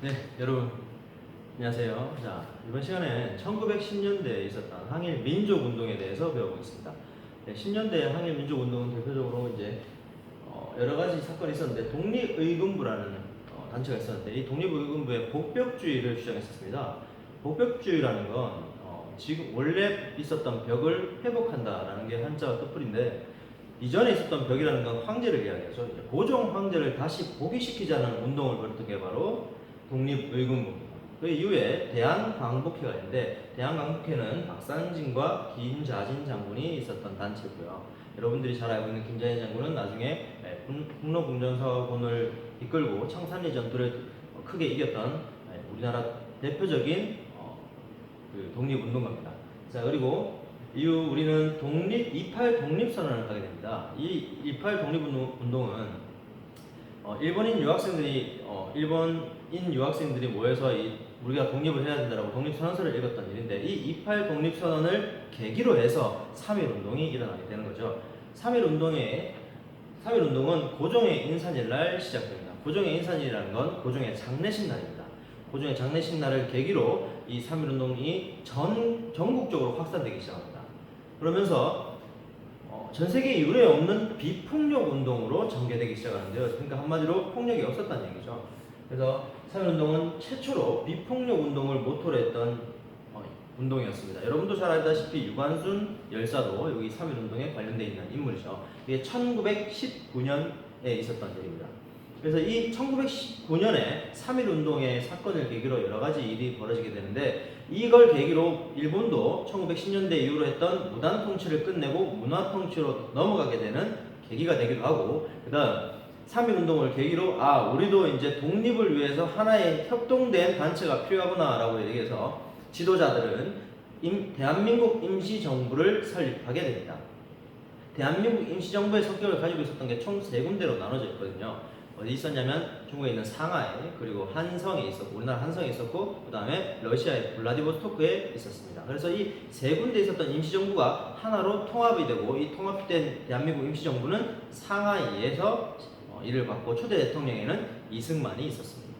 네, 여러분 안녕하세요. 자, 이번 시간에 1910년대에 있었던 항일 민족 운동에 대해서 배워보겠습니다. 네, 10년대 항일 민족 운동은 대표적으로 이제 어, 여러 가지 사건이 있었는데 독립의금부라는 어, 단체가 있었는데 이 독립의금부의 복벽주의를 주장했었습니다. 복벽주의라는 건 어, 지금 원래 있었던 벽을 회복한다라는 게 한자가 뜻풀인데 이전에 있었던 벽이라는 건 황제를 이야기하죠. 고종 황제를 다시 복위시키자는 운동을 벌였던 게 바로 독립의금부입니다. 그 이후에 대한광복회가 있는데 대한광복회는 박상진과 김자진 장군이 있었던 단체고요. 여러분들이 잘 알고 있는 김자진 장군은 나중에 예, 풍- 풍로궁전사군을 이끌고 청산리 전투를 크게 이겼던 예, 우리나라 대표적인 어, 그 독립운동가입니다. 자 그리고 이후 우리는 독립 28 독립선언을 하게 됩니다. 이28 독립운동은 어, 일본인 유학생들이 어, 일본인 유학생들이 모여서 이, 우리가 독립을 해야 된다라고 독립선언서를 읽었던 일인데 이 28 독립선언을 계기로 해서 3.1 운동이 일어나게 되는 거죠. 3.1 운동의 3.1 운동은 고종의 인산일 날 시작됩니다. 고종의 인산일이라는 건 고종의 장례식 날입니다. 고종의 장례식 날을 계기로 이 3.1 운동이 전 전국적으로 확산되기 시작합니다. 그러면서 어, 전 세계 유례 없는 비폭력 운동으로 전개되기 시작하는데요. 그러니까 한마디로 폭력이 없었다는 얘기죠. 그래서 3.1 운동은 최초로 비폭력 운동을 모토로 했던 어, 운동이었습니다. 여러분도 잘 알다시피 유관순 열사도 여기 3.1 운동에 관련되어 있는 인물이죠. 이게 1919년에 있었던 일입니다. 그래서 이 1919년에 3.1 운동의 사건을 계기로 여러 가지 일이 벌어지게 되는데 이걸 계기로 일본도 1910년대 이후로 했던 무단 통치를 끝내고 문화 통치로 넘어가게 되는 계기가 되기도 하고 그다음 3.1 운동을 계기로 아 우리도 이제 독립을 위해서 하나의 협동된 단체가 필요하구나라고 얘기해서 지도자들은 임- 대한민국 임시정부를 설립하게 됩니다. 대한민국 임시정부의 성격을 가지고 있었던 게 총 세 군데로 나눠져 있거든요. 어디 있었냐면 중국에 있는 상하이 그리고 한성에 있었고 우리나라 한성에 있었고 그 다음에 러시아의 블라디보스토크에 있었습니다. 그래서 이 세 군데 있었던 임시정부가 하나로 통합이 되고 이 통합된 대한민국 임시정부는 상하이에서 어, 일을 받고 초대 대통령에는 이승만이 있었습니다.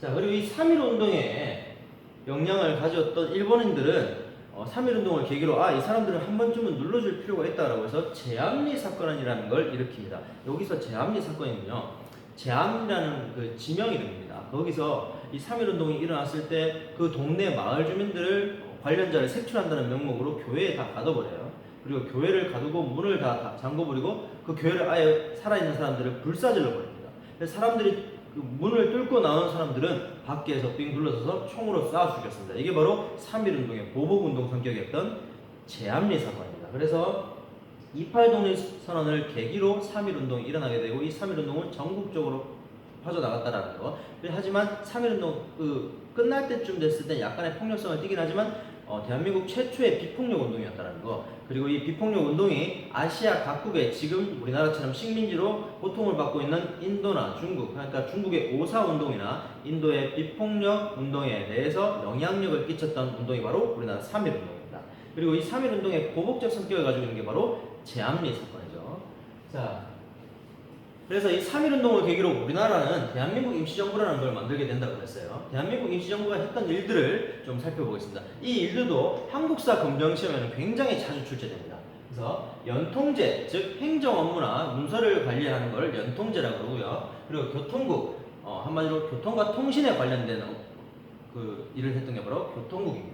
자 그리고 이 3.1 운동에 영향을 가졌던 일본인들은 어, 3.1 운동을 계기로 아 이 사람들은 한 번쯤은 눌러줄 필요가 있다라고 해서 제암리 사건이라는 걸 일으킵니다. 여기서 제암리 사건이군요. 제암이라는 그 지명 이름입니다. 거기서 이 3.1 운동이 일어났을 때 그 동네 마을 주민들을 관련자를 색출한다는 명목으로 교회에 다 가둬버려요. 그리고 교회를 가두고 문을 다, 다 잠궈버리고 그 교회를 아예 살아있는 사람들을 불사질러 버립니다. 사람들이 그 문을 뚫고 나온 사람들은 밖에서 빙 둘러서서 총으로 쏴 죽였습니다. 이게 바로 3.1 운동의 보복운동 성격이었던 제암리 사건입니다. 그래서 28 독립 선언을 계기로 3.1 운동이 일어나게 되고 이 3.1 운동은 전국적으로 퍼져나갔다라는 거. 하지만 3.1 운동 그 끝날 때쯤 됐을 때 약간의 폭력성을 띠긴 하지만 어, 대한민국 최초의 비폭력 운동이었다는 거. 그리고 이 비폭력 운동이 아시아 각국에 지금 우리나라처럼 식민지로 고통을 받고 있는 인도나 중국, 그러니까 중국의 오사 운동이나 인도의 비폭력 운동에 대해서 영향력을 끼쳤던 운동이 바로 우리나라 3.1 운동입니다. 그리고 이3.1 운동의 보복적 성격을 가지고 있는 게 바로 제암리 사건이죠. 자, 그래서 이3.1 운동을 계기로 우리나라는 대한민국 임시정부라는 걸 만들게 된다고 그랬어요. 대한민국 임시정부가 했던 일들을 좀 살펴보겠습니다. 이 일들도 한국사 검정시험에는 굉장히 자주 출제됩니다. 그래서 연통제, 즉 행정 업무나 문서를 관리하는 걸 연통제라고 그러고요. 그리고 교통국, 어, 한마디로 교통과 통신에 관련된 어, 그 일을 했던 게 바로 교통국입니다.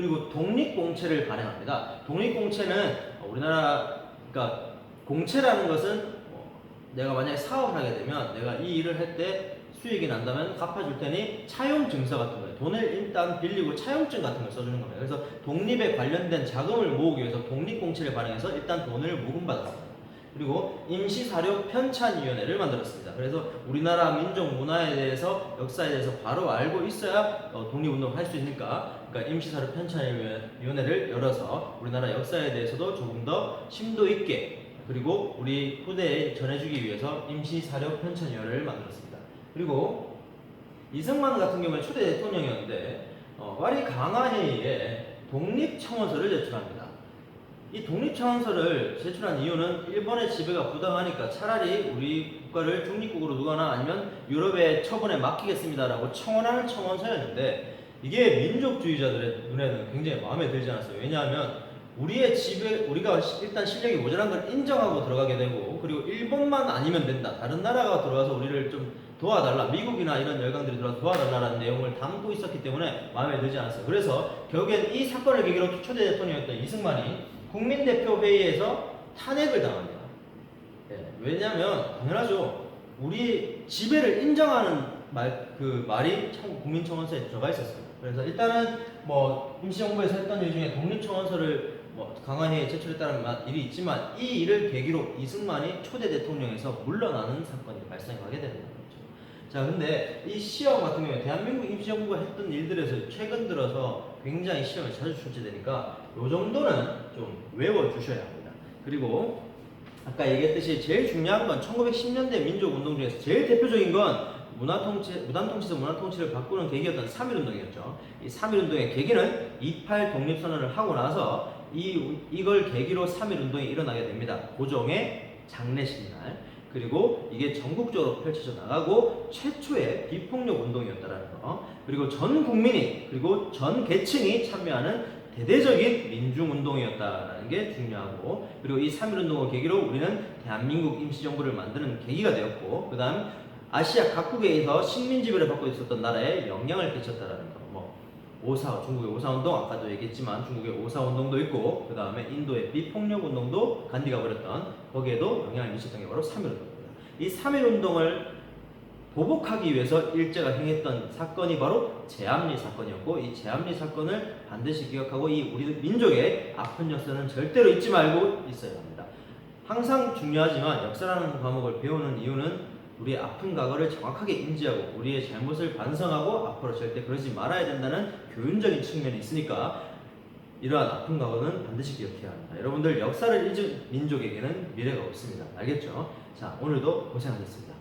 그리고 독립공채를 발행합니다. 독립공채는 우리나라, 그러니까 공채라는 것은 어, 내가 만약에 사업을 하게 되면 내가 이 일을 할 때 수익이 난다면 갚아줄 테니 차용 증서 같은 거예요. 돈을 일단 빌리고 차용증 같은 걸 써주는 겁니다. 그래서 독립에 관련된 자금을 모으기 위해서 독립공채를 발행해서 일단 돈을 모금받았습니다. 그리고 임시사료 편찬위원회를 만들었습니다. 그래서 우리나라 민족 문화에 대해서 역사에 대해서 바로 알고 있어야 어, 독립운동을 할 수 있으니까 그러니까 임시사료 편찬위원회를 열어서 우리나라 역사에 대해서도 조금 더 심도 있게 그리고 우리 후대에 전해주기 위해서 임시사료 편찬위원회를 만들었습니다. 그리고 이승만 같은 경우에 초대 대통령이었는데 어, 파리 강화회의에 독립청원서를 제출합니다. 이 독립청원서를 제출한 이유는 일본의 지배가 부당하니까 차라리 우리 국가를 중립국으로 두거나 아니면 유럽의 처분에 맡기겠습니다라고 청원하는 청원서였는데 이게 민족주의자들의 눈에는 굉장히 마음에 들지 않았어요. 왜냐하면 우리의 지배, 우리가 시- 일단 실력이 모자란 걸 인정하고 들어가게 되고 그리고 일본만 아니면 된다. 다른 나라가 들어와서 우리를 좀 도와달라. 미국이나 이런 열강들이 들어와서 도와달라는 내용을 담고 있었기 때문에 마음에 들지 않았어요. 그래서 결국엔 이 사건을 계기로 초대 대통령이었던 이승만이 국민대표회의에서 탄핵을 당합니다. 예, 왜냐하면 당연하죠. 우리 지배를 인정하는 말 그 말이 참 국민청원서에 들어가 있었어요. 그래서 일단은 뭐 임시정부에서 했던 일 중에 독립청원서를 뭐 강한에 제출했다는 마- 일이 있지만 이 일을 계기로 이승만이 초대 대통령에서 물러나는 사건이 발생하게 되는 거죠. 자, 근데 이 시험 같은 경우에 대한민국 임시정부가 했던 일들에서 최근 들어서 굉장히 시험에 자주 출제되니까 요 정도는 좀 외워주셔야 합니다. 그리고 아까 얘기했듯이 제일 중요한 건 1910년대 민족운동 중에서 제일 대표적인 건 문화통치, 무단통치에서 문화통치를 바꾸는 계기였던 3.1운동이었죠. 이 3.1운동의 계기는 28 독립선언을 하고 나서 이, 이걸 계기로 3.1운동이 일어나게 됩니다. 고종의 장례식 날. 그리고 이게 전국적으로 펼쳐져 나가고 최초의 비폭력 운동이었다라는 거. 그리고 전 국민이 그리고 전 계층이 참여하는 대대적인 민중 운동이었다라는 게 중요하고 그리고 이 3.1 운동을 계기로 우리는 대한민국 임시정부를 만드는 계기가 되었고 그 다음 아시아 각국에서 식민 지배를 받고 있었던 나라에 영향을 끼쳤다라는 거. 뭐 오사 중국의 오사 운동 아까도 얘기했지만 중국의 오사 운동도 있고 그 다음에 인도의 비폭력 운동도 간디가 벌였던 거기에도 영향을 미쳤던 게 바로 3.1 운동입니다. 이 3.1 운동을 보복하기 위해서 일제가 행했던 사건이 바로 제암리 사건이었고 이 제암리 사건을 반드시 기억하고 이 우리 민족의 아픈 역사는 절대로 잊지 말고 있어야 합니다. 항상 중요하지만 역사라는 과목을 배우는 이유는 우리의 아픈 과거를 정확하게 인지하고 우리의 잘못을 반성하고 앞으로 절대 그러지 말아야 된다는 교훈적인 측면이 있으니까 이러한 아픈 과거는 반드시 기억해야 합니다. 여러분들 역사를 잊은 민족에게는 미래가 없습니다. 알겠죠? 자, 오늘도 고생하셨습니다.